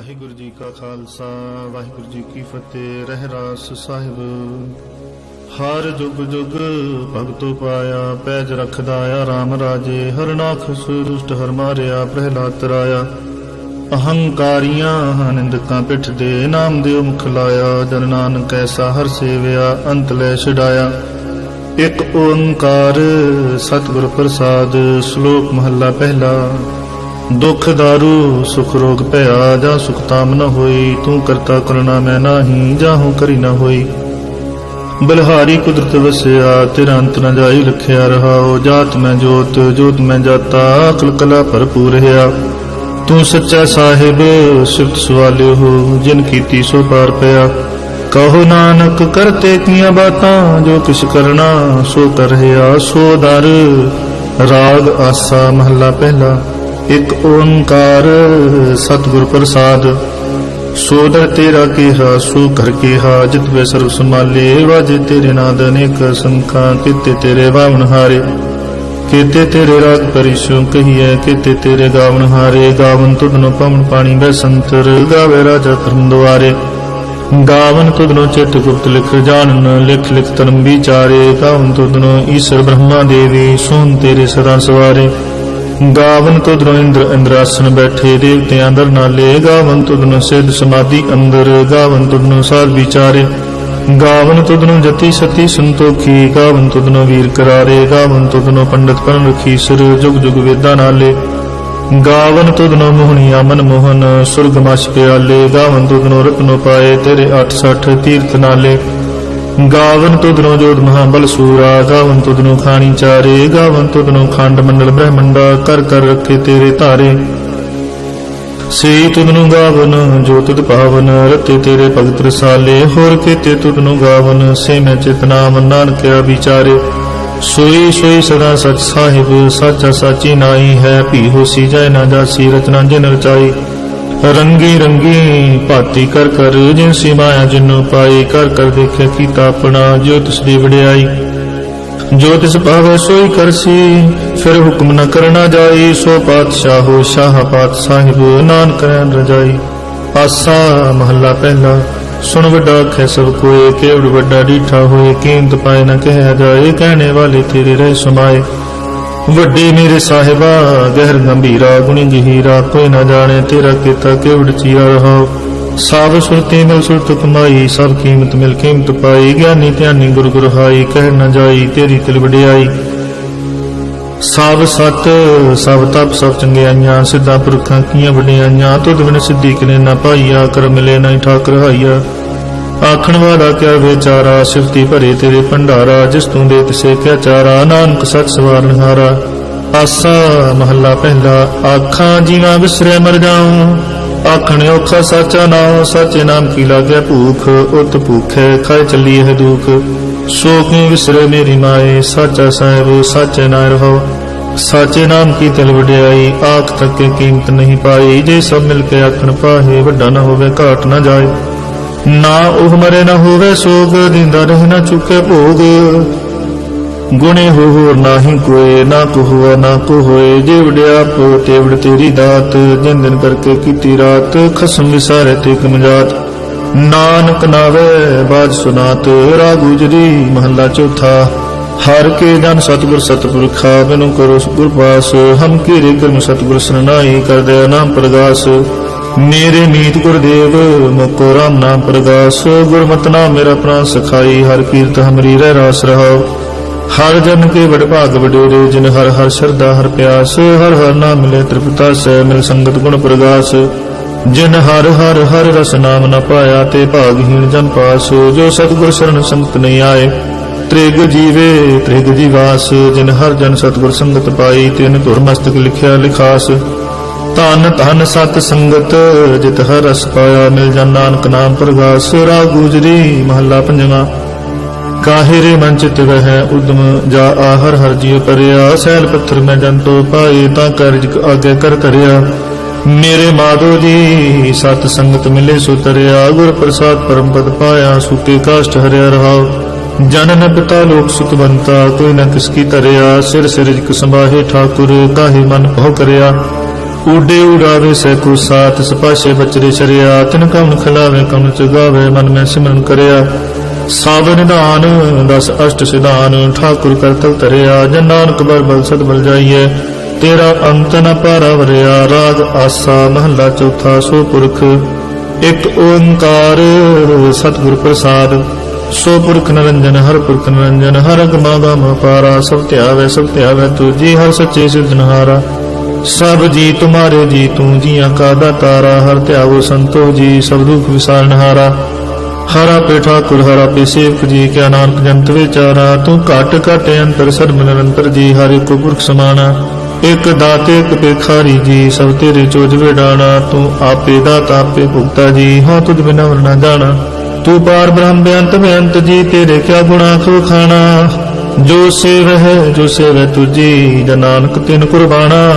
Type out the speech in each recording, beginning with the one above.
ਵਾਹਿਗੁਰੂ ਜੀ ਕਾ ਖਾਲਸਾ, ਵਾਹਿਗੁਰੂ ਜੀ ਕੀ ਫਤਿਹ ਰਹਿ ਰਾਸ ਸਾਹਿਬ। ਹਰ ਜੁਗ ਜੁਗ ਭਗਤੋ ਪਾਇਆ, ਪੈਜ ਰਖਦਾ ਆ RAM ਰਾਜੇ। ਹਰਨਾਖਸ ਦੁਸ਼ਟ ਹਰ ਮਾਰਿਆ, ਪ੍ਰਹਿਲਾਦ ਤਰਾਇਆ ਅਹੰਕਾਰੀਆਂ ਨਿੰਦਕਾਂ ਪਿੱਠ ਦੇ ਨਾਮ ਦਿਓ ਮੁਖ ਲਾਇਆ। ਜਨ ਨਾਨਕ ਐਸਾ ਹਰ ਸੇਵਿਆ, ਅੰਤ ਲੈ ਛਡਾਇਆ। ਇਕ ਓੰਕਾਰ ਸਤਿਗੁਰ ਪ੍ਰਸਾਦ, ਸ਼ਲੋਕ ਮਹੱਲਾ ਪਹਿਲਾ। ਦੁਖ ਦਾਰੂ ਸੁਖ ਰੋਗ ਭਇਆ ਜਾਂ ਸੁਖ ਤਾਮ ਨ ਹੋਈ, ਤੂੰ ਕਰਤਾ ਕਰਨਾ ਮੈਂ ਨਾਹੀ ਜਾਹੂ ਕਰੀ ਨ ਹੋਈ। ਬਲਹਾਰੀ ਕੁਦਰਤ ਵਸਿਆ, ਤੇਰਾ ਅੰਤ ਨ ਜਾਈ ਰਖਿਆ ਰਹਾਓ। ਜਾਤ ਮੈਂ ਜੋਤ ਜੋਤ ਮੈਂ ਜਾਤਾ ਅਕਲ ਕਲਾ ਭਰਪੂਰ ਰਹਾ ਤੂੰ ਸੱਚਾ ਸਾਹਿਬ, ਸਿਫਤ ਸਵਾਲਿਓ ਹੋ ਜਿਨ ਕੀਤੀ ਸੋ ਪਾਰ ਪਿਆ। ਕਹੋ ਨਾਨਕ, ਕਰਤੇ ਕੀਆਂ ਬਾਤਾਂ, ਜੋ ਕਿਛ ਕਰਨਾ ਸੋ ਕਰ ਰਿਹਾ ਸੋ ਦਰ, ਰਾਗ, ਆਸਾ, ਮਹੱਲਾ ਪਹਿਲਾ। ਇੱਕ ਓੰਕਾਰ, ਸਤਿਗੁਰ ਪ੍ਰਸਾਦ ਸੋਦਰ ਤੇਰਾ ਕੇਹਾ, ਸੋ ਕਰ ਕੀਹਾ, ਜਿਤ ਵੇ ਸਰਬ ਸੰਭਾਲੇ, ਵਾਜੇ ਤੇਰੇ ਨਾਦ ਅਨੇਕ ਸੰਖਾਂ, ਕਿਤੇ ਤੇਰੇ ਬਾਵਨ ਹਾਰੇ। ਕੀਤੇ ਤੇਰੇ ਰਾਗ ਪਰਿਸ਼ੋਂ ਕਹੀਐ, ਕੀਤੇ ਤੇਰੇ ਗਾਵਨ ਹਾਰੇ, ਗਾਵਨ ਤੁਧਨੋ ਪਵਨ ਪਾਣੀ ਬੈ ਸੰਤਰ, ਗਾਵੇ ਰਾਜਾ ਧਰਮ ਦੁਆਰੇ। ਗਾਵਨ ਤੁਧਨੋ ਚਿਤ ਗੁਪਤ ਲਿਖ ਜਾਣਨ, ਲਿਖ ਲਿਖ ਤਨਮ ਵਿਚਾਰੇ। ਗਾਵਨ ਤੁਧਨੋ ਈਸ਼ਰ ਬ੍ਰਹਮਾ ਦੇਵੀ, ਸੋਨ ਤੇਰੇ ਸਦਾ ਸਵਾਰੇ। ਗਾਵਨ ਤੁਧਨੋ ਇੰਦਰ ਇੰਦਰਾਸਨ ਬੈਠੇ ਦੇਵਤਿਆਂ ਅੰਦਰ ਨਾਲੇ, ਗਾਵਨ ਤੁਧਨੋ ਸਿੱਧ ਸਮਾਧੀ ਅੰਦਰ, ਗਾਵਨ ਤੁਧਨੋ ਸਾਧ ਵਿਚਾਰੇ। ਗਾਵਨ ਤੁਧਨੋ ਜਤੀ ਸਤੀ ਸੰਤੋਖੀ, ਗਾਵਨ ਤੁਧ ਤੁਧਨੋ ਵੀਰ ਕਰਾਰੇ, ਗਾਵਨ ਤੁਧ ਤੁਧਨੋ ਪੰਡਤ ਪਰਮ ਰਖੀ ਸਿਰ, ਜੁਗ ਜੁਗ ਵੇਦਾਂ ਨਾਲੇ। ਗਾਵਨ ਤੁਧ ਤੁਧਨੋ ਮੋਹਣੀ ਅਮਨ ਮੋਹਨ, ਸੁਰਗ ਮਛ ਪਿਆਲੇ, ਗਾਵਨ ਤੁਧ ਤੁਧਨੋ ਰਤਨੋ ਪਾਏ ਤੇਰੇ 68 ਤੀਰਥ ਨਾਲੇ। ਗਾਵਨ ਤੁਧਨੋ ਜੋਤ ਮਹਾਬਲ ਸੂਰਾ, ਗਾਵਨ ਤੁਧਨੋ ਖਾਣੀ ਚਾਰੇ, ਗਾਵਨ ਤੁਧਨੋ ਖੰਡ ਮੰਡਲ ਬ੍ਰਹਮੰਡਾ, ਕਰ ਕਰ ਰੱਖੇ ਤੇਰੇ ਧਾਰੇ। ਸੇ ਤੁਧਨੁ ਗਾਵਨ, ਜੋ ਤੁਧ ਪਾਵਨ, ਰਤੇ ਤੇਰੇ ਭਗਤ ਰਸਾਲੇ, ਹੋਰ ਕੀਤੇ ਤੁਧਨੁ ਗਾਵਨ, ਸੇ ਮੈਂ ਚਿਤ ਨਾਮ ਨਾਨਕਿਆ ਵਿਚਾਰੇ। ਸੋਈ ਸੋਈ ਸਦਾ ਸਚ ਸਾਹਿਬ, ਸਾਚਾ ਸਾਚੀ ਨਾਈ ਹੈ, ਭੀ ਹੋਸੀ ਜੈ ਨਾ ਜਾਸੀ ਰਚਨਾ ਜਿਨ ਰਚਾਈ। ਰੰਗੀ ਰੰਗੀ ਭਾਤੀ ਕਰ ਕਰ, ਜਿਨ ਸੀ ਮਾਇਆ ਜਿਨੋ ਪਾਈ ਕਰ ਕਰ ਦੇਖਿਆ ਕੀਤਾ ਆਪਣਾ, ਜੋ ਤਿਸ ਦੀ ਵਡਿਆਈ। ਜੋ ਤਿਸ ਭਾਵੇ ਸੋਈ ਕਰਸੀ ਫਿਰ ਹੁਕਮ ਨ ਕਰਨਾ ਜਾਈ ਸੋ ਪਾਤਸ਼ਾਹੋ ਸ਼ਾਹ ਪਾਤ ਸਾਹਿਬ, ਨਾਨਕ ਰਹਿਣ ਰਜਾਈ। ਆਸਾ ਮਹੱਲਾ ਪਹਿਲਾ, ਸੁਣ ਵੱਡਾ ਆਖੇ ਸਭ ਕੋਏ ਕੇਵੜ ਵੱਡਾ ਡੀਠਾ ਹੋਏ, ਕੀਮਤ ਪਾਏ ਨ ਕਹਿਆ ਜਾਏ, ਕਹਿਣੇ ਵਾਲੇ ਤੇਰੇ ਰਹਿ ਸਮਾਏ। ਵੱਡੇ ਮੇਰੇ ਸਾਹਿਬਾ, ਗਹਿਰ ਗੰਭੀਰਾ, ਗੁਣੀ ਗਹੀਰਾ, ਕੋਈ ਨਾ ਜਾਣੇ ਤੇਰਾ ਕੀਤਾ ਕੇਵੜ ਚੀਰਾ ਰਹਾ। ਸਭ ਸੁਰਤੀ ਮਿਲ ਸੁਰਤ ਕਮਾਈ, ਸਭ ਕੀਮਤ ਮਿਲ ਕੀਮਤ ਪਾਈ। ਗਿਆਨੀ ਧਿਆਨੀ ਗੁਰ ਗੁਰ ਹਾਈ, ਕਹਿ ਨਾ ਜਾਈ ਤੇਰੀ ਤਿਲ ਵਡਿਆਈ। ਸਭ ਸਤ, ਸਭ ਤਪ, ਸਭ ਚੰਗਿਆਈਆਂ, ਸਿੱਧਾ ਪੁਰਖਾਂ ਕੀਆਂ ਵਡਿਆਈਆਂ, ਤੁਧ ਬਿਨ ਸਿੱਧੀ ਕਿਨੇ ਨਾ ਪਾਈਆ ਕਰ ਮਿਲੇ ਨਾ ਠਾਕਰ ਹਾਈਆ। ਆਖਣ ਵਾਲਾ ਕਿਆ ਵਿਚਾਰਾ ਸਿਫਤੀ ਭਰੇ ਤੇਰੇ ਭੰਡਾਰਾ, ਜਿਸ ਤੂੰ ਦੇ ਤਿਸੇ ਕਿਆ ਚਾਰਾ? ਨਾਨਕ ਸਤ ਸਵਾਰਨ ਹਾਰਾ ਆਸਾ ਮਹੱਲਾ ਪਹਿਲਾ, ਆਖਾਂ ਜੀਵਾਂ ਵਿਸਰੇ ਮਰ ਜਾਉ। ਆਖਣ ਔਖਾ ਸਾਚਾ ਨਾਮ ਸਾਚੇ ਨਾਮ ਕੀ ਲਾਗੈ ਭੂਖ? ਉਤ ਭੂਖੈ ਖਾਏ ਚੱਲੀ ਹੈ ਦੁਖ। ਸੋਖ ਕਿਉ ਵਿਸਰੇ ਮੇਰੀ ਮਾਏ? ਸਾਚਾ ਸਾਹਿਬ, ਸਾਚੇ ਨਾ ਰਹੋ ਸਾਚੇ ਨਾਮ ਕੀ ਤਿਲ ਵਡਿਆਈ? ਆਖ ਤੱਕੇ ਕੀਮਤ ਨਹੀਂ ਪਾਈ। ਜੇ ਸਭ ਮਿਲ ਕੇ ਆਖਣ ਪਾਹੇ, ਵੱਡਾ ਨਾ ਹੋਵੇ, ਘਾਟ ਨਾ ਜਾਏ। ਨਾ ਉਹ ਮਰੇ ਨਾ ਹੋਵੇ ਸੋਗ ਦਿੰਦਾ ਰਹਿ ਨਾ ਚੁੱਕੇ ਭੋਗ। ਗੁਣੇ ਹੋਰ ਨਾਹੀ ਕੋਏ, ਨਾ ਕੋ ਨਾ ਕੋ ਹੋਏ ਜੇ ਵਡਿਆਪ ਤੇਵੜ ਤੇਰੀ ਦਾਤ, ਜਿਨ ਦਿਨ ਕਰਕੇ ਕੀਤੀ ਰਾਤ, ਖਸਮ ਵਿਸਾਰੇ ਤੇ ਕਮਜਾਤ ਨਾਨਕ ਨਾਵੇ, ਬਾਜ ਸੁਨਾਤ, ਰਾਗੂ ਜਰੀ ਮਹੱਲਾ ਚੌਥਾ। ਹਰ ਕੇ ਜਨ ਸਤਿਗੁਰ ਸਤਿਪੁਰਖਾ, ਬਿਨੁ ਕਰੋ ਗੁਰ ਪਾਸ। ਹਮ ਕੀਰੇ ਕਰਮ ਸਤਿਗੁਰ ਸਰਨਾਈ ਕਰਦੇ ਨਾਮ ਪ੍ਰਗਾਸ। ਮੇਰੇ ਮੀਤ ਗੁਰਦੇਵ ਮੁਕੋ ਰਾਮ ਨਾਮ ਪ੍ਰਗਾਸ ਗੁਰਮਤ ਨਾਮ ਮੇਰਾ ਪ੍ਰਾਨ ਸਖਾਈ, ਹਰ ਕੀਰਤ ਹਮਰੀ ਰਹਿ ਰਾਸ ਰਹਾਓ ਹਰ ਜਨ ਕੇ ਵਡ ਭਾਗ ਵਡੇਰੇ, ਜਿਨ ਹਰ ਹਰ ਸ਼ਰਧਾ, ਹਰ ਪਿਆਸ, ਹਰ ਹਰ ਨਾਮ ਮਿਲੇ ਤ੍ਰਿਪਤਾ ਸੈ ਮਿਲ ਸੰਗਤ ਗੁਣ ਪ੍ਰਗਾਸ। ਜਿਨ ਹਰ ਹਰ ਹਰ ਰਸ ਨਾਮ ਨ ਪਾਇਆ, ਤੇ ਭਾਗਹੀਣ ਜਨ ਪਾਸ। ਜੋ ਸਤਿਗੁਰ ਸ਼ਰਨ ਸੰਗਤ ਨਹੀਂ ਆਏ, ਤ੍ਰਿਗ ਜੀਵੇ, ਤ੍ਰਿਗ ਜੀਵਾਸ। ਜਿਨ ਹਰ ਜਨ ਸਤਿਗੁਰ ਸੰਗਤ ਪਾਈ, ਤਿਨ ਧੁਰ ਮਸਤਕ ਲਿਖਿਆ ਲਿਖਾਸ। ਧਨ ਧਨ ਸਤ ਸੰਗਤ, ਜਿਤ ਹਰ ਰਸ ਪਾਇਆ, ਮਿਲ ਜਨ ਨਾਨਕ ਨਾਮ ਪ੍ਰਗਾਸ, ਰਾਗੂ ਜਰੀ ਮਹੱਲਾ ਪੰਜਵਾਂ। ਕਾਹੇ ਰੇ ਮਨ ਚਿਤ ਵਹਿ, ਉਦਮ ਜਾ ਆਹਰ ਹਰ ਜੀਉ ਪਰਿਆ, ਸੈਲ ਪੱਥਰ ਮੈਂ ਜੰਤੋ ਪਾਏ, ਤਾਂ ਕਰਜ ਆਗੇ ਕਰ ਧਰਿਆ। ਮੇਰੇ ਮਾਧੋ ਜੀ, ਸਤ ਸੰਗਤ ਮਿਲੇ ਸੋ ਤਰਿਆ, ਗੁਰ ਪ੍ਰਸਾਦ ਪਰਮ ਪਦ ਪਾਇਆ ਸੁਕੇ ਕਾਸ਼ਟ ਹਰਿਆ ਰਹਾਉ। ਜਨ ਨ ਪਿਤਾ ਲੋਕ ਸੁਤਵੰਤਾ ਕੋਈ ਨ ਕਿਸ ਕੀ ਧਰਿਆ, ਸਿਰ ਸਿਰ ਜਿਕ ਸੰਭਾਹੇ ਠਾਕੁਰ, ਕਾਹੇ ਮਨ ਭਉ ਕਰਿਆ। ਊਡੇ ਉਡਾਵੇ ਸੈ ਕੋ ਸਾਥ, ਸਪਾਸ਼ੇ ਬਚਰੇ ਚਰਿਆ, ਤਿਨ ਕਵਨ ਖਿਲਾਵੇ ਕਵਨ ਚਗਾਵੇ ਮਨ ਮੈਂ ਸਿਮਰਨ ਕਰਿਆ। ਸਭ ਨਿਧਾਨ, ਦਸ ਅਸ਼ਟ ਸਿਧਾਨ, ਠਾਕੁਰ ਕਰਤਲ ਤਰਿਆ ਜਨ ਨਾਨਕ ਬਲ ਬਲ ਸਦ ਬਲ ਜਾਈਐ, ਤੇਰਾ ਅੰਤ ਨ ਪਾਰਾ ਵਰਿਆ ਰਾਗ ਆਸਾ ਮਹਲਾ ਚੌਥਾ ਸੋ ਪੁਰਖ, ਇੱਕ ਓੰਕਾਰ ਸਤਿਗੁਰ ਪ੍ਰਸਾਦ। ਸੋ ਪੁਰਖ ਨਰੰਜਨ, ਹਰ ਪੁਰਖ ਨਰੰਜਨ, ਹਰ ਗਮਾ ਗਮ ਪਾਰਾ। ਸਭ ਧਿਆਵੇ ਸਭ ਧਿਆਵੇ ਤੁਜੀ ਹਰ ਸੱਚੇ ਸਿਰਜਣਹਾਰਾ। ਸਭ ਜੀ ਤੁਮਾਰੇ ਜੀ, ਤੂੰ ਜੀਆਂ ਕਾ ਦਾਤਾਰਾ ਹਰ ਧਿਆਵੋ ਸੰਤੋ ਜੀ, ਸਭ ਦੁਖ ਵਿਸਾਰਨਹਾਰਾ ਹਰਾ ਪੇ ਠਾਕੁਰ, ਹਰਾ ਪੇ ਸੇਵਕ ਜੀ, ਕਿਆ ਨਾਨਕ ਜੰਤ ਵਿਚਾਰਾ? ਤੂੰ ਘਟ ਘਟ ਅੰਤਰ, ਸਰਬ ਨਿਰੰਤਰ ਜੀ, ਹਰਿ ਕੋ ਪੁਰਖ ਸਮਾਨਾ ਇਕ ਦਾਤੇ, ਇਕ ਭਿਖਾਰੀ ਜੀ, ਸਭ ਤੇਰੇ ਚੋਜ ਵਿਡਾਣਾ। ਤੂੰ ਆਪੇ ਦਾਤਾ, ਆਪੇ ਭੁਗਤਾ ਜੀ, ਹਾਂ ਤੁਧ ਬਿਨਾ ਵਰਨਾ ਜਾਣਾ। ਤੂੰ ਪਾਰ ਬ੍ਰਹਮ ਬੇਅੰਤ ਬੇਅੰਤ ਜੀ, ਤੇਰੇ ਕਿਆ ਗੁਣਾ ਖੋ ਖਾਣਾ ਜੋ ਸੇਵ ਹੈ ਜੋ ਸੇਵੈ ਤੁਜੀ ਜਨ ਨਾਨਕ ਤਿਨ ਕੁਰਬਾਨਾ।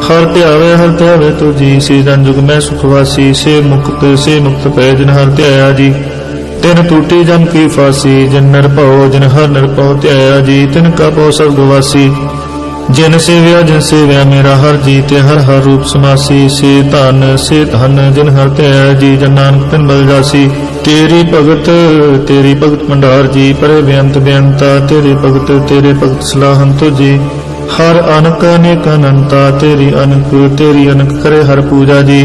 ਹਰ ਧਿਆਵੇ ਹਰ ਧਿਆਵੇ ਤੁਜੀ ਸੀ ਜਨ ਜੁਗ ਮੈਂ ਸੁਖਵਾਸੀ ਸੇ ਮੁਕਤ ਸੇ ਮੁਕਤ ਪੈ ਜਨ ਹਰ ਧਿਆਇਆ ਜੀ। ਤਿਨ ਟੂਟੀ ਜਨ ਕੀ ਫਾਸੀ, ਜਿਨ ਨਿਰਭਉ, ਜਨ ਹਰ ਨਿਰਭਉ ਧਿਆਇਆ ਜੀ। ਤਿਨ ਕਾ ਪਉ ਸਭ ਗਵਾਸੀ ਜਿਨ ਸੇਵਿਆ ਜਿਨ ਸੇਵਿਆ ਮੇਰਾ ਹਰ ਜੀ ਤੇ ਹਰ ਹਰ ਰੂਪ ਸਮਾਸੀ। ਸੇ ਧਨ ਸੇ ਧਨ, ਜਿਨ ਹਰ ਧਿਆਇਆ ਜੀ, ਜਨ ਨਾਨਕ ਤਿਨ ਬਲ ਜਾਸੀ। ਤੇਰੀ ਭਗਤ ਤੇਰੀ ਭਗਤ ਭੰਡਾਰ ਜੀ, ਪਰੇ ਬੇਅੰਤ ਬੇਅੰਤਾ, ਤੇਰੇ ਭਗਤ ਤੇਰੇ ਭਗਤ ਸਲਾਹਨ ਤੁਜੀ ਹਰ ਅਨਕ ਅਨੇਕ ਅਨੰਤਾ, ਤੇਰੀ ਅਨਕ ਤੇਰੀ ਅਨਕ ਕਰੇ ਹਰ ਪੂਜਾ ਜੀ।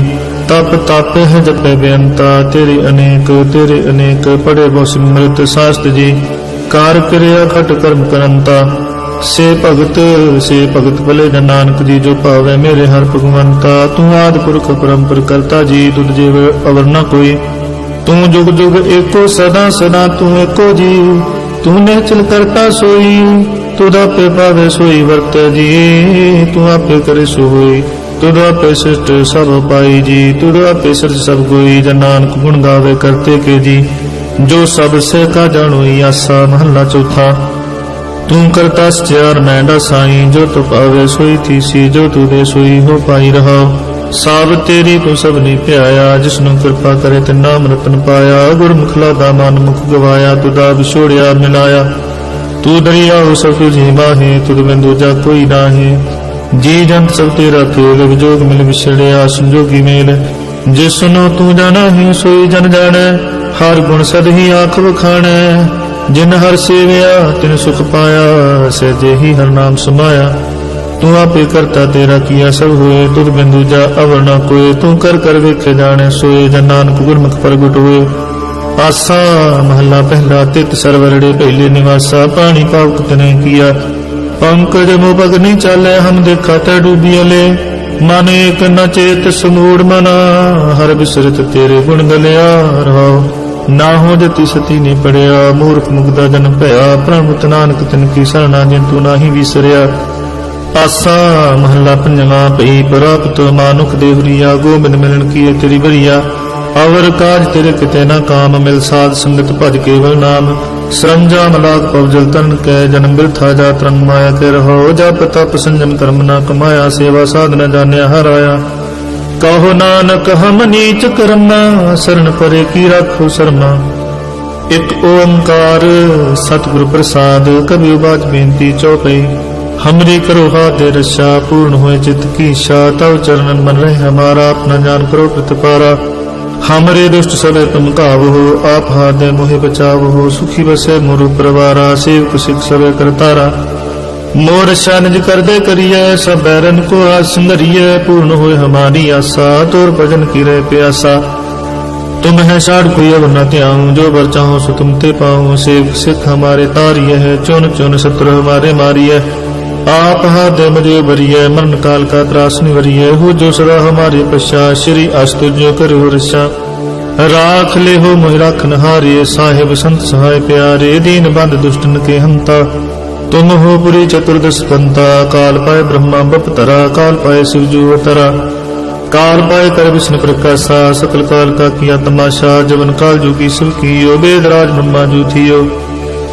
ਤਪ ਤਪ ਹੈ ਜਪੇ ਬੇਅੰਤਾ, ਤੇਰੀ ਅਨੇਕ, ਤੇਰੇ ਅਨੇਕ ਪੜੇ ਬੋ ਸਿਮਰਤ ਸਾਸਤ ਜੀ। ਕਾਰ ਕਿਰਿਆ ਖਟ ਕਰਮ ਕਰੰਤਾ। ਸੇ ਭਗਤ ਸੇ ਭਗਤ ਭਲੇ ਨਾਨਕ ਜੀ ਜੋ ਭਾਵੇ ਮੇਰੇ ਹਰ ਭਗਵੰਤਾ। ਤੂੰ ਆਦ ਪੁਰਖ ਪਰੰਪਰ ਕਰਤਾ ਜੀ ਤੁਧ ਜਿਵ ਅਵਰ ਨ ਕੋਈ। ਤੂੰ ਜੁਗ ਜੁਗ ਏਕੋ ਸਦਾ ਸਦਾ ਤੂੰ ਏਕੋ ਜੀ। ਤੂੰ ਨਿਹਚਲ ਕਰਤਾ ਸੋਈ, ਤੁਧ ਆਪੇ ਪਾਵੇ ਸੋਈ ਵਰਤੈ ਜੀ। ਤੂੰ ਆਪੇ ਕਰੇ ਸੋ ਹੋਈ, ਤੁਧ ਆਪੇ ਸਿਸ਼ਟ ਸਭ ਪਾਈ ਜੀ। ਤੁਧ ਆਪੇ ਸਿਰਜ ਸਭ ਕੋਈ ਜਨ ਨਾਨਕ ਗੁਣ ਗਾਵੇ ਕਰਤੇ ਕੇ ਜੀ। ਜੋ ਸਭ ਸੇ ਕਾ ਜਾਣੋਈ ਆਸਾ ਮਹੱਲਾ ਚੌਥਾ। ਤੂੰ ਕਰਤਾ ਸਚਿਆਰ ਮੈਂ ਦਾ ਸਾਈ, ਜੋ ਤੂੰ ਪਾਵੇ ਸੋਈ ਥੀਸੀ, ਜੋ ਤੂੰ ਦੇ ਸੋਈ ਹੋ ਪਾਈ ਰਹਾ। ਸਾਬ ਤੇਰੀ ਤੂੰ ਸਭ ਨਹੀਂ ਧਿਆਇਆ ਜਿਸ ਕਿਰਪਾ ਕਰੇ ਤੇ ਨਾਮ ਰਤਨ ਪਾਇਆ। ਗੁਰਮੁਖਲਾ ਦਾ ਮਨ ਮੁਖ ਗਵਾਇਆ ਤੁਦਾ ਵਿਛੋੜਿਆ ਮਿਲਾਇਆ। ਤੂੰ ਦਰਿਆ ਸਭ ਤੁਝੀ ਬਾਹੇ ਤੁਧ ਬਿਨ ਦੂਜਾ ਕੋਈ ਨਾਹੀ। ਜੀ ਜੰਤ ਸਭ ਤੇਰਾ ਖੇਲ ਵਿਜੋਗ ਮਿਲ ਵਿਛੜਿਆ, ਸੰਜੋਗੀ ਮੇਲ। ਜਿਸ ਨੂੰ ਤੂੰ ਜਾਣਾ ਹੀ ਸੋਈ ਜਨ ਜਾਣੈ, ਹਰ ਗੁਣ ਸਦ ਹੀ ਆਖ ਵਖਾਣੈ ਜਿਨ ਹਰ ਸੇਵਿਆ, ਤਿਨ ਸੁਖ ਪਾਇਆ, ਸਹਿਜੇ ਹੀ ਹਰ ਨਾਮ ਸਮਾਇਆ। ਤੂੰ ਆਪੇ ਕਰਤਾ ਤੇਰਾ ਕੀਆ ਸਭ ਹੋਏ, ਤੁਧ ਬਿੰਦੂ ਜਾ ਅਵਰ ਨਾ ਕੋਏ। ਤੂੰ ਕਰ ਕਰ ਵੇਖੇ ਜਾਣੇ ਸੋਏ, ਜਨ ਨਾਨਕ ਗੁਰਮੁਖ ਪ੍ਰਗਟ ਹੋਏ। ਆਸਾ ਮਹੱਲਾ ਪਹਿਲਾ, ਤਿਤ ਸਰਵਰੜੇ ਪਹਿਲੇ ਨਿਵਾਸਾ। ਪਾਣੀ ਪਾਵਕ ਤਨੇ ਕੀਆ। ਪੰਕਜ ਮੋ ਭਗਨੀ ਚਾਲੇ, ਹਮ ਦੇਖਾ ਤਾ ਡੂਬੀਲੇ ਮਨ ਏਕ ਨਚੇਤ ਸਮੂੜ ਮਨਾ। ਹਰ ਬਿਸਰਤ ਤੇਰੇ ਗੁਣ ਗਲਿਆ ਰਹਾਉ ਨਾ ਹੋ ਜਤੀ ਸਤੀ ਨਹੀਂ ਪੜਿਆ, ਮੂਰਖ ਮੁਗਦਾ ਜਨਮ ਭਇਆ ਪ੍ਰਣਮੁਤ ਨਾਨਕ ਤਿਨ ਕੀ ਸਰਣਾ, ਜਿਨ ਤੂੰ ਨਾਹੀ ਵਿਸਰਿਆ। ਆਸਾ ਮਹੱਲਾ ਪੰਜਵਾਂ ਪਈ ਪ੍ਰਾਪਤ ਮਾਨੁਖ ਦੇਵਰੀਆ ਗੋਬਿੰਦ ਮਿਲਣ ਕੀ ਤੇਰੀ ਬਰੀਆ ਅਵਰ ਕਾਜ ਤੇਰੇ ਕਿਤੇ ਨਾ ਕਾਮ ਮਿਲ, ਸਾਧ ਸੰਗਤ ਭਜ ਕੇਵਲ ਨਾਮ। ਸਰੰਜਾ ਮਲਾਕ ਪਵਜਲ ਤਨ ਕੈ, ਜਨਮ ਬਿਰਥਾ ਜਾ ਤਰਨ ਮਾਇਆ ਕੇ ਰਹੋ ਜਪ ਤਪ ਸੰਜਮ ਕਰਮ ਨਾ ਕਮਾਇਆ, ਸੇਵਾ ਸਾਧ ਨ ਜਾਣਿਆ, ਹਰਾਇਆ। ਕਹੋ ਨਾਨਕ, ਹਮ ਨੀਚ ਕਰਮਾ, ਸ਼ਰਨ ਪਰੇ ਕੀ ਰੱਖੋ ਸਰਮਾ। ਇਕ ਓੰਕਾਰ ਸਤਿਗੁਰ ਪ੍ਰਸਾਦ ਕਬਿ ਬਾਜ ਬੇਨਤੀ ਚਉਪਈ ਹਮਰੀ ਕਰੋ ਹਾਥ ਰਸ਼ਾ ਪੂਰਨ ਹੋਏ ਚਿਤ ਕੀ ਇੱਛਾ, ਤਵ ਚਰਨਨ ਮਨ ਰਹੇ ਹਮਾਰਾ ਆਪਣਾ ਜਾਨ ਕਰੋ ਪ੍ਰਤਪਾਰਾ ਹਮਰੇ ਦੁਸ਼ਟ ਸਭੇ ਤੁਮ ਕਾਵੋ ਆਪ ਹਾਦੇ ਮੋਹਿ ਬਚਾਵੋ, ਸੁਖੀ ਬਸੇ ਮੁਰ ਪਰਵਾਰਾ, ਸੇਵਕ ਸਿਖ ਸਭੇ ਕਰਤਾਰਾ। ਮੋਰ ਸ਼ਾਨਜ ਕਰਦੇ ਕਰੀਐ, ਸਭ ਬੈਰਨ ਕੋ ਆਸ ਨਰੀਐ ਪੂਰਨ ਹੋਏ ਹਮਾਰੀ ਆਸਾ, ਤੁਰ ਭਜਨ ਕੀਰੇ ਪਿਆਸਾ। ਤੁਮ ਹੈ ਸਾਡ ਕੋਈ ਅਬ ਨਾ ਧਿਆਉ, ਜੋ ਵਰ ਚਾਹੋ ਤੁਮ ਤੇ ਪਾਉ। ਸੇਵ ਸਿਖ ਹਮਾਰੇ ਤਾਰੀਐ ਹੈ ਚੁਨ ਚੁਨ ਸਤਰ ਹਮਾਰੇ ਮਾਰੀਐ। ਆਪ ਹਾ ਦੇ ਮਜੇ ਬਰੀਐ ਮਰਨ ਕਾਲ ਕਾ ਤਰਾਸ ਨਿਵਰੀਐ ਹੋ ਜੋ ਸਦਾ ਹਮਾਰੇ ਪਛਾ, ਸ੍ਰੀ ਅਸਤੁਜੋ ਕਰਿਓ ਰਸਾ ਰਾਖ ਲੈ ਹੋ ਮੋਹਿ ਰਖਨ ਹਾਰੇ, ਸਾਹਿਬ ਸੰਤ ਸਹਾਇ ਪਿਆਰੇ। ਦੀਨ ਬੰਦ ਦੁਸ਼ਟਨ ਕੇ ਹੰਤਾ। ਤੁਮ ਹੋ ਪੁਰੀ ਚਤੁਰਦਸ਼ ਪੰਤਾ ਕਾਲ ਪਾਏ ਬ੍ਰਹਮਾ ਬਪਤਰਾ ਕਾਲ ਪਾਏ ਸਿਵ ਜੂ ਕਾਲ ਪਾਏ ਕਰ ਵਿਸ਼ਨ ਪ੍ਰਕਾਸ਼ਾ, ਸਕਲ ਕਾਲ ਕਾ ਕੀਆ ਤਮਾਸ਼ਾ ਜਵਨ ਕਾਲ ਜੁਗੀ ਸਿਵ ਕੀਓ ਬੇਦਰਾਜ ਬ੍ਰਹਮਾ ਜੂ ਥਿਓ।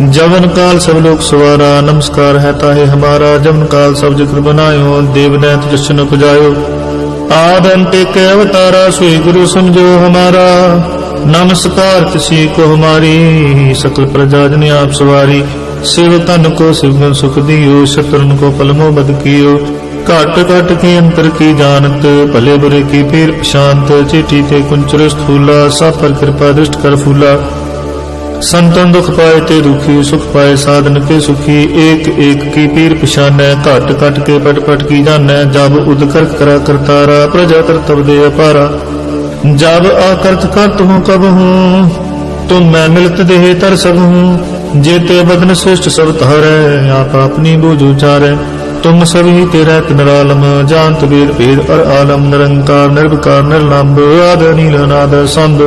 ਜਵਨ ਕਾਲ ਸਭ ਲੋਕ ਸਵਾਰਾ, ਨਮਸਕਾਰ ਹੈ ਤਾਹੇ ਹਮਾਰਾ, ਜਵਨ ਕਾਲ ਸਭ ਜਗਤ ਬਨਾਇਓ, ਦੇਵ ਦੈਂਤ ਜਸ਼ਨ ਪੁਜਾਇਓ ਆਦ ਅੰਤਿਕ ਅਵਤਾਰਾ ਸੋਈ ਗੁਰੂ ਸਮਝੋ ਹਮਾਰਾ। ਨਮਸਕਾਰ ਤਿਸੀ ਕੋ ਹਮਾਰੀ ਸਤਲ ਪ੍ਰਜਾ ਜਨ ਆਪ ਸਵਾਰੀ। ਸਿਵ ਤਨ ਕੋ ਸਿਵਨ ਸੁਖ ਦਿਓ, ਸ਼ਤਰਨ ਕੋ ਪਲਮੋ ਬਦ ਕੀਓ। ਘਟ ਘਟ ਕੀ ਅੰਤਰ ਕੀ ਜਾਣਤ, ਭਲੇ ਬੁਰੇ ਕੀ ਪੀਰ ਪਛਾਨਤ ਚਿੱਠੀ ਤੇ ਕੁੰਚਰ ਸਥੂਲਾ ਸਭ ਪਰ ਕਿਰਪਾ ਦ੍ਰਿਸ਼ਟ ਕਰ ਫੂਲਾ। ਸੰਤਨ ਦੁਖ ਪਾਏ ਤੇ ਦੁਖੀ ਸੁਖ ਪਾਏ ਸਾਧਨ ਕੇ ਸੁਖੀ। ਏਕ ਏਕ ਕੀ ਪੀਰ ਪਛਾਨੈ, ਘਟ ਘਟ ਕੇ ਪਟ ਪਟ ਕੀ ਜਾਣੈ। ਜਬ ਉਦਕਰਤ ਕਰਾ ਕਰਤਾਰਾ, ਪ੍ਰਜਾ ਕਰਤਵ ਦੇ ਅਪਾਰਾ। ਜਬ ਆਕਰਤ ਕਰਤ ਹੂੰ ਕਬ ਹੂੰ, ਤੁਮ ਮੈਂ ਮਿਲਤ ਦੇਹ ਤਰ ਸਭ ਹੂੰ। ਜੇਤੇ ਬਦਨ ਸ੍ਰਿਸ਼ਟ ਸਭ ਧਾਰੈ, ਆਪ ਆਪਣੀ ਬੂਝ ਉਚਾਰੈ। ਤੁਮ ਸਭੀ ਤੇਰਾ ਨਿਰਾਲਮ ਜਾਨਤ ਬੀਰ ਭੇਦ ਅਰ ਆਲਮ, ਨਿਰੰਕਾਰ ਨਿਰਭਕਾਰ ਨਿਰਲੰਭ, ਆਦ ਨੀਲ ਨਾਦ ਸੰਦ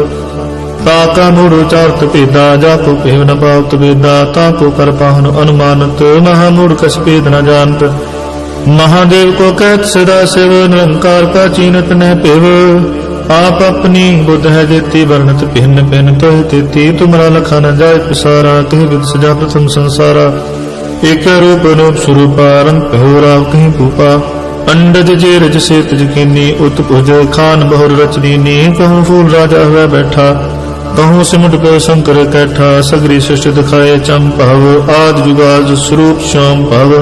ਤਾਕਾ ਮੂੜ ਉਚਾਰਤ ਭੇਦਾ, ਜਾ ਕੋ ਭੇਵ ਨ ਪਾਵਤ ਵੇਦਾ, ਤਾ ਕੋ ਕਰ ਪਾਹਨ ਅਨੁਮਾਨਤ, ਮਹਾ ਮੂੜ ਕਛ ਭੇਦ ਨ ਜਾਣਤ। ਮਹਾਦੇਵ ਕੋ ਕਹਿਤ ਸਦਾ ਸਿਵ, ਨਿਰੰਕਾਰ ਕਾ ਚੀਨਤ ਨਹਿ ਭਿਵ। ਆਪ ਆਪਣੀ ਬੁੱਧ ਹੈ ਜੇਤੀ ਵਰਣਤ ਭਿੰਨ ਭਿੰਨ ਤੋਹਿ ਤੇਤੀ ਤੁਮਰਾ ਲਖਾ ਨ ਜਾਏ ਪਸਾਰਾ ਕਹਿ ਵਿਦ ਸਜਾ ਪ੍ਰਥਮ ਸੰਸਾਰਾ। ਇਕ ਰੂਪ ਅਨੂਪ ਸਰੂਪਾ, ਰੰਗ ਰਾਵ ਕਹੀਂ ਭੂਪਾ। ਅੰਡਜ ਜੇ ਰਜ ਸੇ ਤਜ ਕੀਨੀ, ਉਤ ਭੁਜ ਖਾਨ ਬਹੁਰ ਰਚਨੀ ਦੀਨੀ ਕਹੂੰ ਫੂਲ ਰਾਜਾ ਹੋਇ ਬੈਠਾ। ਕਹੂੰ ਸਿਮਟ ਪੈ ਸ਼ੰਕਰ ਕੈਠਾ, ਸਗਰੀ ਸ੍ਰਿਸ਼ਟ ਦਿਖਾਏ ਚੰਪਵ ਆਦ ਜੁਗਾਜ ਸਰੂਪ ਸ਼ਾਮ ਭਵ।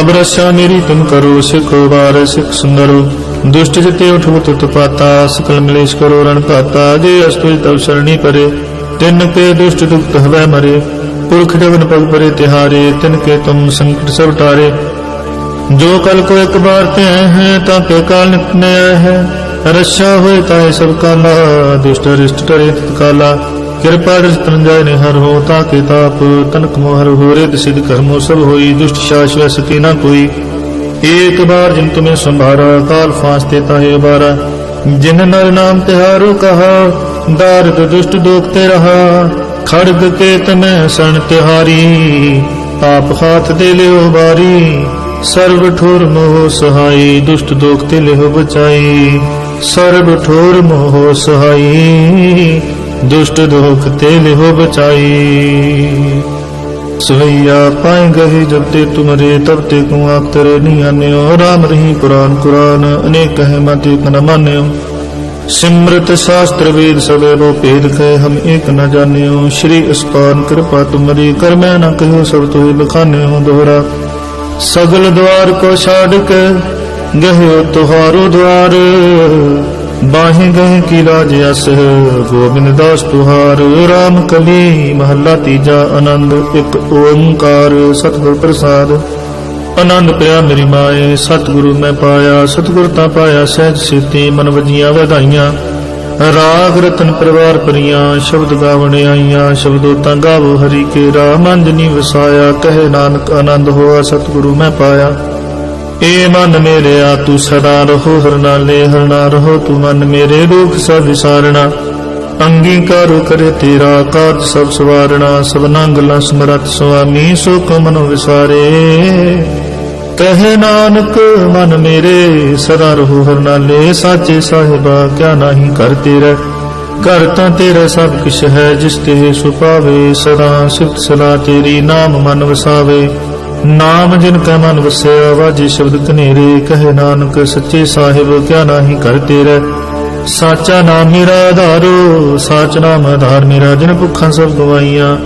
ਅਬਰਸਾ ਨਿਰੀ ਮੇਰੀ ਤੁਮ ਕਰੋ, ਸਿਖੋ ਬਾਰ ਸਿਖ ਸੁੰਦਰੋ ਦੁਸ਼ਟ ਜਿਤੇ ਉਠੋ ਤੁਤ ਪਾਤਾ, ਸਕਲ ਮਲੇਸ਼ ਕਰੋ ਰਣ ਭਾਤਾ ਜੇ ਅਸਤੁਜ ਤਵ ਸਰਣੀ ਪਰੇ, ਤਿਨ ਕੇ ਦੁਸ਼ਟ ਦੁਖਤ ਹਵੈ ਮਰੇ, ਪੁਰਖ ਜਵਨ ਪਗ ਪਰੇ ਤਿਹਾਰੇ, ਤਿਨ ਕੇ ਤੁਮ ਸੰਕਟ ਸਭ ਟਾਰੇ ਜੋ ਕਲ ਕੋ ਇੱਕ ਬਾਰ ਤੇ ਹੈ, ਤਾਂ ਕੇ ਕਾਲ ਨਿਤ ਨੇ ਹੈ ਰਛਾ ਹੋਏ ਤਾਂ ਸਭ ਕਾਲਾ, ਦੁਸ਼ਟ ਰਿਸ਼ਟ ਟਰੇ ਤਿਤ ਕਿਰਪਾ ਦ੍ਰਿਸ਼ਟ ਰੰਜਾਇ ਨੇ ਹਰ ਹੋ, ਤਾ ਕੇ ਤਾਪ, ਤਨਕ ਮੋਹਰ ਹੋ ਰੇ ਸਿਧ ਕਰਮੋ ਸਭ ਹੋਈ, ਦੁਸ਼ਟ ਸ਼ਾਸ਼ਵ ਸਤੀ ਨਾ ਕੋਈ। ਏਕ ਬਾਰ ਜਿਨ ਤੁਮੇ ਸੰਭਾਰਾ, ਕਾਲ ਫਾਸ ਤੇ ਤਾਹੇ ਬਾਰਾ ਜਿਨ ਨਰ ਨਾਮ ਤਿਹਾਰੋ ਕਹਾ, ਦਾਰਦ ਦੁਸ਼ਟ ਦੋਖ ਤੇ ਰਹਾ। ਖੜਗ ਕੇ ਤਮੈ ਸਣ ਤਿਹਾਰੀ ਆਪ ਹਾਥ ਦੇ ਲਿਓ ਬਾਰੀ। ਸਰਬ ਠੋਰ ਮੋਹ ਸਹਾਈ, ਦੁਸ਼ਟ ਦੋਖ ਤੇ ਲਿਓ ਬਚਾਈ। ਸਰਬ ਠੋਰ ਮੋਹ ਸਹਾਈ, ਦੁਸ਼ਟ ਦੋਖ ਤੇ ਲਿਓ ਬਚਾਈ। ਸਵਈਆ ਪਾਏ ਗਏ ਜਬ ਤੇ ਤੁਮਰੇ, ਤਬ ਤੇ ਕੋ ਆਪ ਤਰੇ ਨਹੀਂ ਆਨਿਓ। ਰਾਮ ਰही ਕੁਰਾਨ ਕੁਰਾਨ, ਅਨੇਕ ਕਹੇ ਮਤਿ ਨ ਮਾਨਿਓ। ਸਿਮਰਤ ਸ਼ਾਸਤਰ ਵੇਦ ਸਵੇ ਬੋ ਭੇਦ ਕਹੇ ਹਮ ਏਕ ਨ ਜਾਣਿਓ। ਸ਼੍ਰੀ ਅਸਪਾਨ ਕਿਰਪਾ ਤੁਮਰੀ, ਕਰ ਮੈਂ ਨ ਕਹਿਓ ਸਭ ਤੋਹਿ ਬਖਾਨਿਓ ਦੋਹਰਾ। ਸਗਲ ਦਵਾਰ ਕੋ ਛਾੜ ਕੇ ਗਹਿਓ ਤੁਹਾਰੋ ਦਵਾਰ ਬਾਹੇ ਗਏ ਕੀ ਲਾਜ ਅਸ, ਗੋਬਿੰਦ ਦਾਸ ਤੁਹਾਰ RAM ਕਲੀ, ਮਹੱਲਾ ਤੀਜਾ ਆਨੰਦ, ਇੱਕ ਓੰਕਾਰ, ਸਤਿਗੁਰ ਪ੍ਰਸਾਦ। ਆਨੰਦ ਪਿਆ ਮੇਰੀ ਮਾਏ, ਸਤਿਗੁਰੂ ਮੈਂ ਪਾਇਆ, ਸਤਿਗੁਰ ਤਾਂ ਪਾਇਆ ਸਹਿਜ ਸਿੱਧੀ, ਮਨ ਵਜੀਆਂ ਵਧਾਈਆਂ। ਰਾਗ ਰਤਨ ਪਰਿਵਾਰ ਪਰੀਆਂ ਸ਼ਬਦ ਗਾਵਣ ਆਈਆਂ, ਸ਼ਬਦੋ ਤਾਂ ਗਾਵੋ ਹਰੀ ਕੇ, ਰਾਮ ਅੰਜਨੀ ਵਸਾਇਆ, ਕਹੇ ਨਾਨਕ ਆਨੰਦ ਹੋਆ, ਸਤਿਗੁਰੂ ਮੈਂ ਪਾਇਆ। ਏ ਮਨ ਮੇਰਿਆ ਤੂੰ ਸਦਾ ਰਹੋ, ਹਰ ਨਾਲੇ ਹਰ ਰਹੋ, ਤੂੰ ਮਨ ਮੇਰੇ ਦੁਖ ਸਭ ਵਿਸਾਰਣਾ। ਅੰਗੀਕਾਰ ਕਰੇ ਤੇਰਾ ਕਾਰਜ ਸਭ ਸਵਾਰਣਾ ਸਭਨਾ ਗੱਲਾਂ ਸਮਰਤ ਸੁਆਮੀ ਸੋ ਕੋ ਵਿਸਾਰੇ। ਕਹੇ ਨਾਨਕ, ਮਨ ਮੇਰੇ, ਸਦਾ ਰਹੋ, ਹਰ ਨਾਲੇ ਸਾਚੇ ਸਾਹਿਬਾ, ਕਿਆ ਨਾਹੀ ਕਰ ਤੇਰਾ। ਘਰ ਤਾਂ ਤੇਰਾ ਸਭ ਕੁਛ ਹੈ, ਜਿਸ ਤੇ ਸੁਪਾਵੇ ਸਦਾ ਸਿਫਤ ਸਲਾ ਤੇਰੀ ਨਾਮ ਮਨ ਵਸਾਵੇ। ਨਾਮ ਜਿਨ ਕੈ ਮਨ ਵਸਿਆ, ਵਾਜੀ ਸ਼ਬਦ ਕਨੇਰੇ ਕਹੇ ਨਾਨਕ, ਸੱਚੇ ਸਾਹਿਬ, ਕਿਆ ਨਾਹੀ ਕਰ ਤੇਰਾ? ਸਾਚਾ ਨਾਮ ਮੇਰਾ ਆਧਾਰੋ ਸਾਚ ਨਾਮ ਆਧਾਰ ਮੇਰਾ, ਜਿਨ ਭੁੱਖਾਂ ਸਭ ਗਵਾਈਆਂ।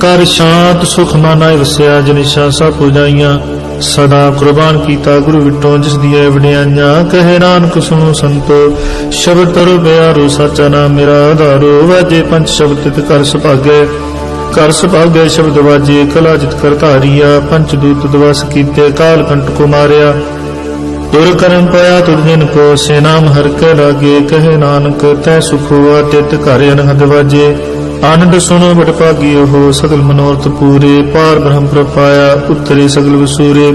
ਕਰ ਸ਼ਾਂਤ ਸੁਖ ਮਾਨਾਇ ਵਸਿਆ, ਜਿਨ ਸ਼ਾਸਾ ਪੁਜਾਈਆਂ ਸਦਾ ਕੁਰਬਾਨ ਕੀਤਾ ਗੁਰੂ ਵਿਟੋਂ, ਜਿਸ ਦੀਆਂ ਵਡਿਆਈਆਂ। ਕਹੇ ਨਾਨਕ, ਸੁਣੋ ਸੰਤੋ, ਸ਼ਬਦ ਤਰੁ ਬਿਆਰੋ ਸਾਚਾ ਨਾਮ ਮੇਰਾ ਆਧਾਰੋ। ਵਾਜੇ ਪੰਜ ਸ਼ਬਦ ਤਿਤ ਕਰ ਸੁਭਾਗੇ। ਕਰ ਸੁਭਾਗੇ ਸ਼ਬਦ ਵਾਜੇ ਕਲਾ ਜਿਤ ਕਰ ਧਾਰੀਆ, ਪੰਚ ਦੂਤ ਦਵਸ ਕੀਤੇ, ਕਾਲ ਕੰਟ ਕੋ ਮਾਰਿਆ। ਤੁਰ ਕਰਮ ਪਾਇਆ ਤੁਰ ਜਿਨ ਕੋ, ਸੇ ਨਾਮ ਹਰ ਕੇ ਲਾਗੇ, ਕਹੇ ਨਾਨਕ, ਤੈ ਸੁਖ ਤਿਤ ਘਰ ਅਨਹਦ ਵਾਜੇ। ਆਨੰਦ ਸੁਣੋ ਬਟ ਭਾਗੀ ਹੋ ਸਗਲ ਮਨੋਰਥ ਪੂਰੇ, ਪਾਰ ਬ੍ਰਹਮ ਪ੍ਰਪਾਇਆ ਉਤਰੇ ਸਗਲ ਵਸੂਰੇ।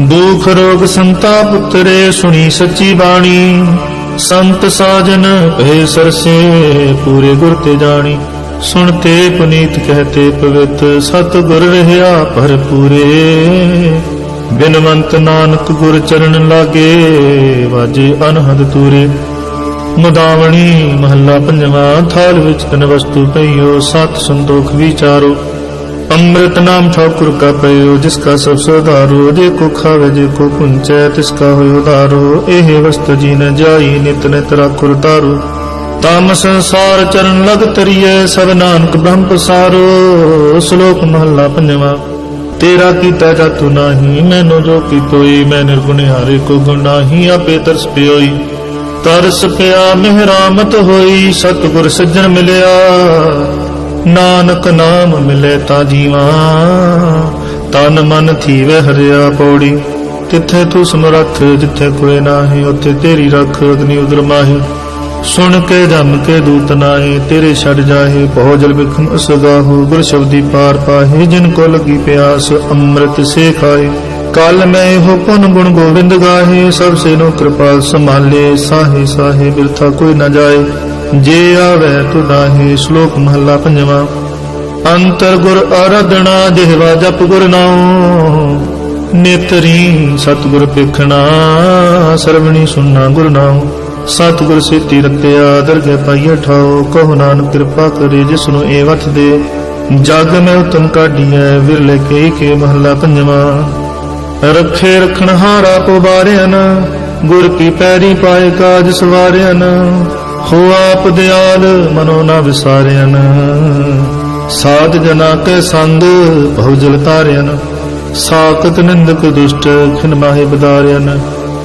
ਦੁਖ ਰੋਗ ਸੰਤਾਪ ਉਤਰੇ ਸੁਣੀ ਸੱਚੀ ਬਾਣੀ। ਸੰਤ ਸਾਜਨ ਭੇ ਸਰਸੇ, ਪੂਰੇ ਗੁਰ ਤੇ ਜਾਣੀ। ਸੁਣਤੇ ਪੁਨੀਤ ਕਹਤੇ ਪਵਿੱਤ ਸਤ ਗੁਰ ਰਹਿਆ ਭਰਪੂਰੇ। ਬਿਨਵੰਤ ਨਾਨਕ ਗੁਰ ਚਰਨ ਲਾਗੇ, ਵਾਜੇ ਅਨਹਦ ਤੂਰੇ ਮੁਦਾਵਣੀ ਮਹੱਲਾ ਪੰਜਵਾਂ, ਥਾਲ ਵਿੱਚ ਤਨ ਵਸਤੂ ਪਈਓ, ਸਤ ਸੰਤੋਖ ਵਿਚਾਰੋ। ਅੰਮ੍ਰਿਤ ਨਾਮ ਠਾਕੁਰ ਕਾ ਪਈਓ, ਜਿਸ ਕਾ ਸਭ ਸੁਧਾਰੋ ਜੇ ਕੋ ਖਾਵੇ, ਜੇ ਕੋ ਪੁੰਚੈ, ਤਿਸ ਕਾ ਹੋਇ ਉਧਾਰੋ। ਇਹ ਵਸਤ ਜੀ ਨ ਜਾਈ, ਨਿਤ ਨਿਤ ਰਾਖੁਰ ਤਾਰੋ। ਤਮ ਸੰਸਾਰ ਚਰਨ ਲਗ ਤਰੀਏ ਸਭ ਨਾਨਕ ਬ੍ਰਹਮ ਪਸਾਰੋ। ਸ਼ਲੋਕ ਮਹੱਲਾ ਪੰਜਵਾਂ, ਤੇਰਾ ਕੀਤਾ ਜਾਤੂ ਨਾਹੀ, ਮੈਨੂੰ ਜੋ ਕੀ ਤੋਈ ਮੈਂ ਨਿਰਗੁਣਿਆਰੇ ਕੋ ਗੁਨਾਹੀ ਆਪੇ ਤਰਸ ਪਿਓਈ। ਤਰਸ ਪਿਆ, ਮਿਹਰਾਮਤ ਹੋਈ, ਸਤਿਗੁਰ ਸੱਜਣ ਮਿਲਿਆ। ਨਾਨਕ ਨਾਮ ਮਿਲੇ ਤਾਂ ਜੀਵਾ, ਤਨ ਮਨ ਥੀਵੇ ਹਰਿਆ ਪੌੜੀ। ਤਿੱਥੇ ਤੂੰ ਸਮਰੱਥ, ਜਿੱਥੇ ਕੋਈ ਨਾਹੀ, ਉੱਥੇ ਤੇਰੀ ਰੱਖ, ਅਗਨੀ ਉਦਰ ਮਾਹੀ। ਸੁਣ ਕੇ ਜਮ ਕੇ ਦੂਤ ਨਾਏ ਤੇਰੇ ਛੜ ਜਾਹੇ, ਬਹੁ ਜਲ ਬਿਖਮ ਅਸਗਾਹੋ ਗੁਰ ਸ਼ਬਦੀ ਪਾਰ ਪਾਹੇ, ਜਿਨ ਕੋ ਲਗੀ ਪਿਆਸ, ਅੰਮ੍ਰਿਤ ਸੇ ਖਾਏ ਕਲ ਮੈਂ ਇਹੋ ਪੁਨ ਗੁਣ ਗੋਬਿੰਦ ਗਾਹੇ, ਸਭ ਸੇ ਨੋ ਕਿਰਪਾਲ ਸੰਭਾਲੇ, ਸਾਹੇ ਸਾਹੇ, ਬਿਰਥਾ ਕੋਈ ਨਾ ਜਾਏ। ਜੇ ਆਵੇ ਤੁਦਾਹੇ ਸ਼ਲੋਕ ਮਹੱਲਾ ਪੰਜਵਾਂ। ਅੰਤਰ ਗੁਰ ਆਰਾਧਣਾ ਜਿਹਵਾ ਜਪ ਗੁਰ ਨਾਉ। ਨੇਤਰੀ ਸਤਿਗੁਰ ਪੇਖਣਾ ਸਰਵਣੀ ਸੁਨਣਾ ਗੁਰ ਨਾਉ। ਸਤਿਗੁਰ ਸੇਤੀ ਰਤਿਆ ਦਰਗਹਿ ਪਾਈਐ ਠਾਓ ਕਹੋ ਨਾਨਕ ਕਿਰਪਾ ਕਰੇ ਜਿਸ ਨੂੰ ਏ ਵਥ ਦੇ। ਜਗ ਮੈਂ ਉਤਮ ਕਾਢੀਐ, ਵਿਰਲੇ ਕੇ ਕੇ ਮਹੱਲਾ ਪੰਜਵਾਂ। ਰੱਖੇ ਰਖਣ ਹਾਰਾ ਪੁਬਾਰਿਆਨ ਗੁਰ ਕੀ ਪੈਰੀ ਪਾਏ ਕਾਜ ਸਵਾਰਿਆਨ ਹੋ ਆਪ ਦਿਆਲ ਮਨੋ ਨਾ ਵਿਸਾਰਿਆਨ ਸਾਧ ਜਨਾ ਕੇ ਸੰਗ, ਬਹੁ ਜਲ ਤਾਰਿਆਨ ਸਾਖਤ ਨਿੰਦਕ ਦੁਸ਼ਟ ਖਿਨ ਮਾਹੇ ਬਦਾਰਿਆਨ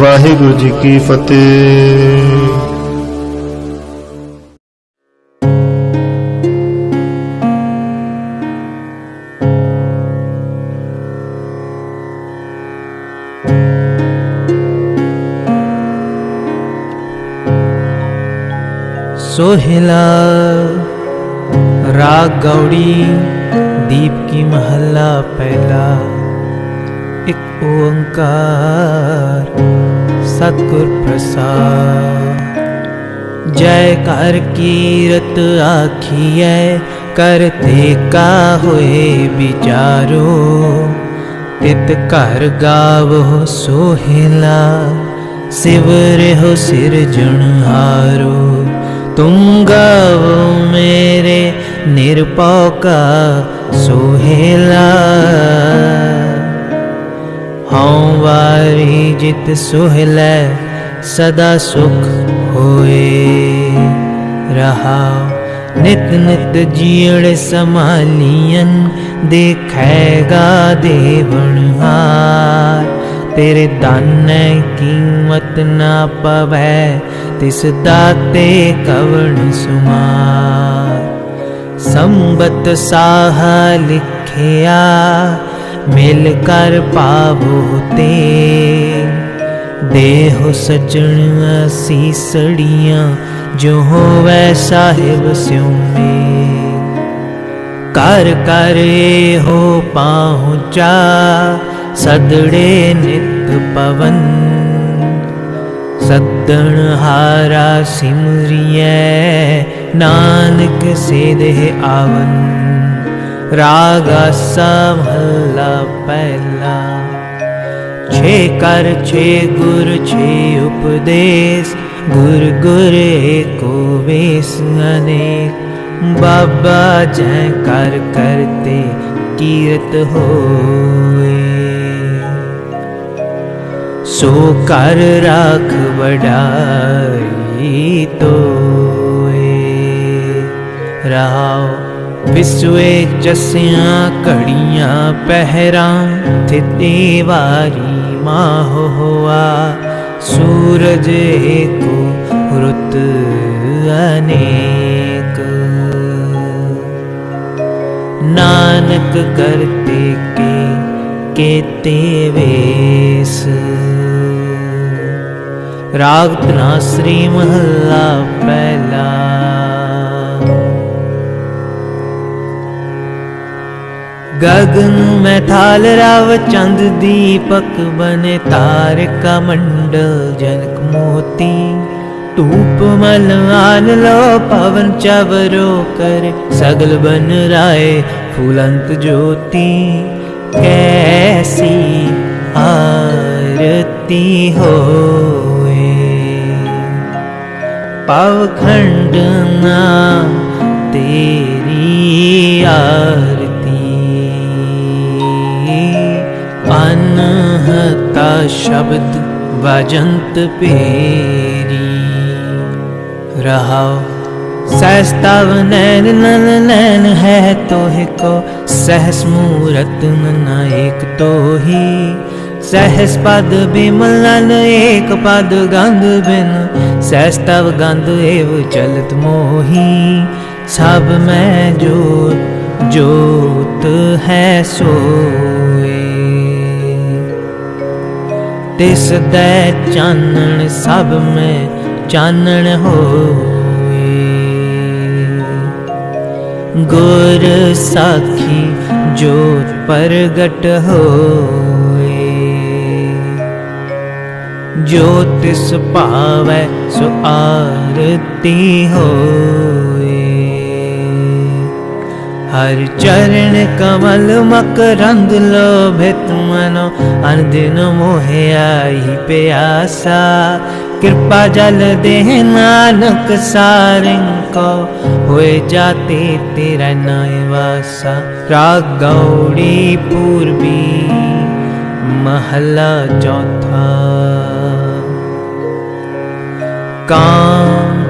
ਵਾਹਿਗੁਰੂ ਜੀ ਕੀ ਫਤਿਹ सोहिला राग गौड़ी दीप की महला पहला एक ओंकार ਸਤਗੁਰ ਪ੍ਰਸਾਦ। ਜੈ ਕਰ ਕੀਰਤ ਆਖੀਐ ਕਰਤੇ ਕਾ ਹੋਏ ਵਿਚਾਰੋ। ਤਿਤ ਘਰ ਗਾਵੋ ਸੋਹਿਲਾ ਸਿਵ ਰਹਿਓ ਸਿਰਜਣ ਹਾਰੋ। ਤੁਮ ਗਾਵੋ ਮੇਰੇ ਨਿਰਪਉ ਕਾ ਸੋਹਿਲਾ ਹਉ ਵਾਰੀ ਜਿਤ ਸੁਹਿਲੈ ਸਦਾ ਸੁਖ ਹੋਏ। ਰਹਾ, ਨਿਤ ਨਿਤ ਜੀੜ ਸਮਾਲੀਨ ਦੇਖੈਗਾ ਦੇਵਨਹਾਰ ਤੇਰੇ ਦਾਨੈ ਕੀਮਤ ਨਾ ਪਵੈ, ਤਿਸ ਦਾਤੇ ਕਵਣ ਸੁਮਾਰ। ਸੰਬਤ ਸਾਹ ਲਿਖਿਆ ਮਿਲ ਕਰ ਪਾਵੋ ਤੇ। ਦੇਹੁ ਸਜਣ ਸੀਸੜੀਆਂ ਜੋ ਹੋਵੈ ਸਾਹਿਬ ਸਿਉ ਮੇ ਕਰ ਕਰ ਹੋ ਪਹੁੰਚਾ, ਸਦੜੇ ਨਿਤ ਪਵਨ। ਸੱਦਣ ਹਾਰਾ ਸਿਮਰਿਐ, ਨਾਨਕ ਸੇਦੇ ਆਵਨ। ਰਾਗਾ ਸਮਹਲਾ ਪਹਿਲਾ ਛੇ ਕਰ, ਛੇ ਗੁਰ, ਛੇ ਉਪਦੇਸ਼। ਗੁਰ ਗੁਰ ਏਕੋ ਵੇਸ ਅਨੇਕ। ਬਾਬਾ ਜੈ ਕਰ ਕਰਤੇ ਕੀਰਤ ਹੋਏ। ਸੋ ਕਰ ਰਾਖ ਵਡਾਈ ਤੋਏ। ਰਹਾਉ ਵਿਸਵੇ ਜਸਿਆਂ ਘੜੀਆਂ ਪਹਿਰਾਂ ਥਿਤੇ ਵਾਰੀ ਮਾਹ ਹੋਆ ਸੂਰਜ ਏਕੋ ਰੁੱਤ ਅਨੇਕ। ਨਾਨਕ ਕਰਤੇ ਕੇ ਕੇਤੇ ਵੇਸ। ਰਾਗ ਤਨਾਸਰੀ ਮਹੱਲਾ ਪਹਿਲਾ। ਗगन ਮੈਂ ਥਾਲ ਰਵ ਚੰਦ ਦੀਪਕ ਬਨੇ ਤਾਰਕਾ ਮੰਡਲ ਜਨਕ ਮੋਤੀ। ਧੂਪ ਮਲ ਆਨ ਲੋ ਪਵਨ ਚਵਰੋ ਕਰ ਸਗਲ ਬਨ ਰਾਏ ਫੁਲੰਤ ਜੋਤੀ। ਕੈਸੀ ਆਰਤੀ ਹੋਏ। ਪਵ ਖੰਡਨਾ ਤੇਰੀ ਆਰ ਮਹਤਾ ਸ਼ਬਦ ਵਜੰਤ ਪੇਰੀ। ਰਹਾਓ। ਸਹਿਸਤਵ ਨੈਣ ਨਨ ਨੈਣ ਹੈ ਤੋਹਿ ਕੋ, ਸਹਿਸ ਮੂਰਤ ਮਨਾ ਏਕ ਤੋਹੀ। ਸਹਿਸ ਪਦ ਬਿਮਲ ਨਨ ਏਕ ਪਦ ਗੰਧ ਬਿਨ, ਸਹਿਸਤਵ ਗੰਧ ਏਵ ਚਲਤ ਮੋਹੀ। ਸਭ ਮੈਂ ਜੋ ਜੋਤ ਹੈ ਸੋ सोए ਚਾਨਣ ਸਭ ਮੈਂ ਚਾਨਣ ਹੋਏ। ਗੁਰ ਸਾਖੀ ਜੋਤ ਪ੍ਰਗਟ ਹੋਏ। ਜੋ ਤਿਸ ਭਾਵੈ ਸੋ ਆਰਤੀ ਹੋਏ। ਹਰ ਚਰਨ ਕਮਲ ਮਕਰੰਦ ਲੋਭਿਤ ਮਨੋ ਅਨਦਿਨ ਮੋਹਿ ਆਈ ਪਿਆਸਾ। ਕਿਰਪਾ ਜਲ ਦੇਹ ਨਾਨਕ ਸਾਰਿੰ ਕੋ, ਹੋਏ ਜਾਤੇ ਤੇਰਾ ਨਾਇ ਵਾਸਾ। ਰਾਗ ਗੌੜੀ ਪੂਰਬੀ, ਮਹਲਾ ਚੌਥਾ। ਕਾਮ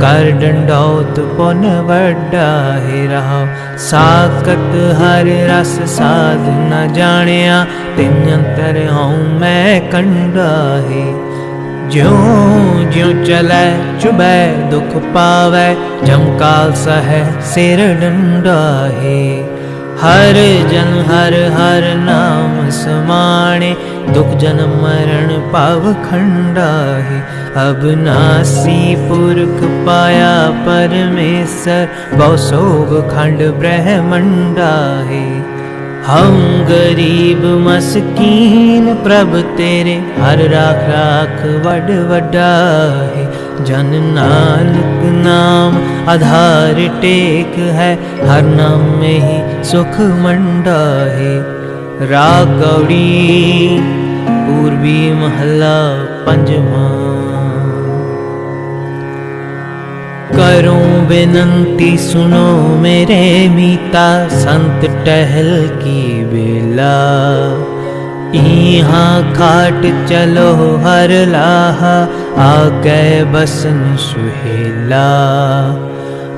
ਕਰ ਡੰਡੌਤ ਪੁਨ ਵੱਡਾ ਹੈ ਰਹਾ। ਸਾਕਤ ਹਰ ਰਸ ਸਾਧ ਨ ਜਾਣਿਆ, ਤਿੰਨ ਅੰਤਰ ਹਉ ਮੈਂ ਕੰਡਾ ਹੈ। ਜਿਉ ਜਿਉ ਚਲੈ, ਚੁਬੈ, ਦੁਖ ਪਾਵੈ ਜਮਕਾਲ ਸਹਿ, ਸਿਰ ਡੰਡਾ ਹੈ। ਹਰ ਜਨ ਹਰ ਹਰ ਨਾਮ ਸਮਾਣੇ ਦੁਖ ਜਨਮ ਮਰਨ ਪਾਵ ਖੰਡਾ ਹੈ। ਅਬ ਨਾਸੀ ਪੁਰਖ ਪਾਇਆ ਪਰਮੇਸ਼ਰ, ਬਹੁ ਸੋਗ ਖੰਡ ਬ੍ਰਹਮੰਡਾ ਹੈ। ਹਮ ਗਰੀਬ ਮਸਕੀਨ, ਪ੍ਰਭ ਤੇਰੇ ਹਰ ਰਾਖ ਰਾਖ ਵੱਡ ਵੱਡਾ ਹੈ। ਜਨ ਨਾਨਕ ਨਾਮ ਆਧਾਰ ਟੇਕ ਹੈ, ਹਰ ਨਾਮ ਮੇ ਹੀ ਸੁਖ ਮੰਡਾ ਹੈ। ਰਾਗ ਗੌੜੀ ਪੂਰਬੀ ਮਹੱਲਾ ਪੰਜਵਾਂ। ਕਰੂੰ ਬੇਨੰਤੀ ਸੁਣੋ ਮੇਰੇ ਮੀਤਾ, ਸੰਤ ਟਹਿਲ ਕੀ ਬੇਲਾ ਇਹਾਂ ਘਾਟ ਚਲੋ ਹਰ ਲਾਹਾ, ਆ ਗਏ ਬਸਨ ਸੁਹੇਲਾ।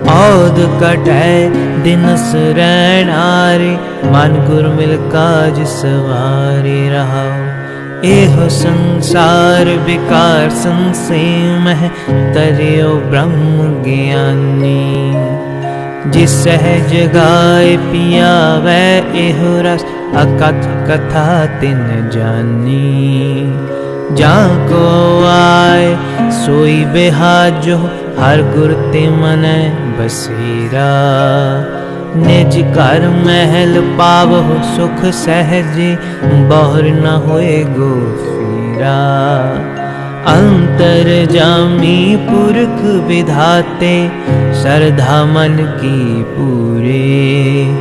ਔਦ ਕਟੈ ਦਿਨਸ ਰਹਿਣਾਰੇ ਮਨ ਗੁਰ ਮਿਲ ਕਾਜ ਸਵਾਰੇ ਰਹਾਉ। ਇਹੋ ਸੰਸਾਰ ਵਿਕਾਰ ਸੰਸੇਮ ਹੈ, ਤਰਿਓ ਬ੍ਰਹਮ ਗਿਆਨੀ। ਜਿਸ ਸਹਿ ਜਗਾਏ ਪਿਆਵੇ, ਇਹੋ ਰਸ ਅਕਤ ਕਥਾ ਤਿਨ ਜਾਨੀ। ਜਾਂ ਕੋ ਆਏ, ਸੋਈ ਬਿਹਾਜੋ, ਹਰ ਗੁਰ ਤੇ ਮਨੈ ਬਸੀਰਾ। ਨਿਜ ਘਰ ਮਹਿਲ ਪਾਵਹੁ ਸੁਖ ਸਹਜੇ, ਬਹਰ ਨ ਹੋਏ ਗੋ ਫੀਰਾ ਅੰਤਰ ਜਾਮੀ ਪੁਰਖ ਵਿਧਾਤੇ, ਸਰਧਾ ਮਨ ਕੀ ਪੂਰੇ।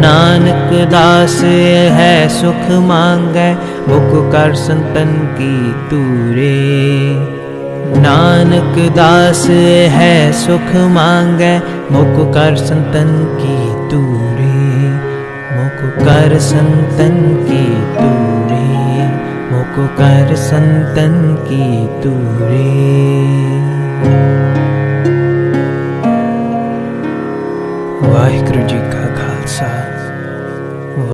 ਨਾਨਕ ਦਾਸ ਹੈ ਸੁਖ ਮੰਗੈ, ਮੁਖ ਕਰ ਸੰਤਨ ਕੀ ਤੂਰੇ। ਨਾਨਕ ਦਾਸ ਹੈ ਸੁਖ ਮੰਗੈ, ਮੁਖ ਕਰ ਸੰਤਨ ਕੀ ਤੂਰੇ ਮੁਖ ਕਰ ਸੰਤਨ ਕੀ ਤੂਰੀ ਮੁਖ ਕਰ ਸੰਤਨ ਕੀ ਤੂਰੇ ਵਾਹਿਗੁਰੂ ਜੀ ਕਾ ਖਾਲਸਾ।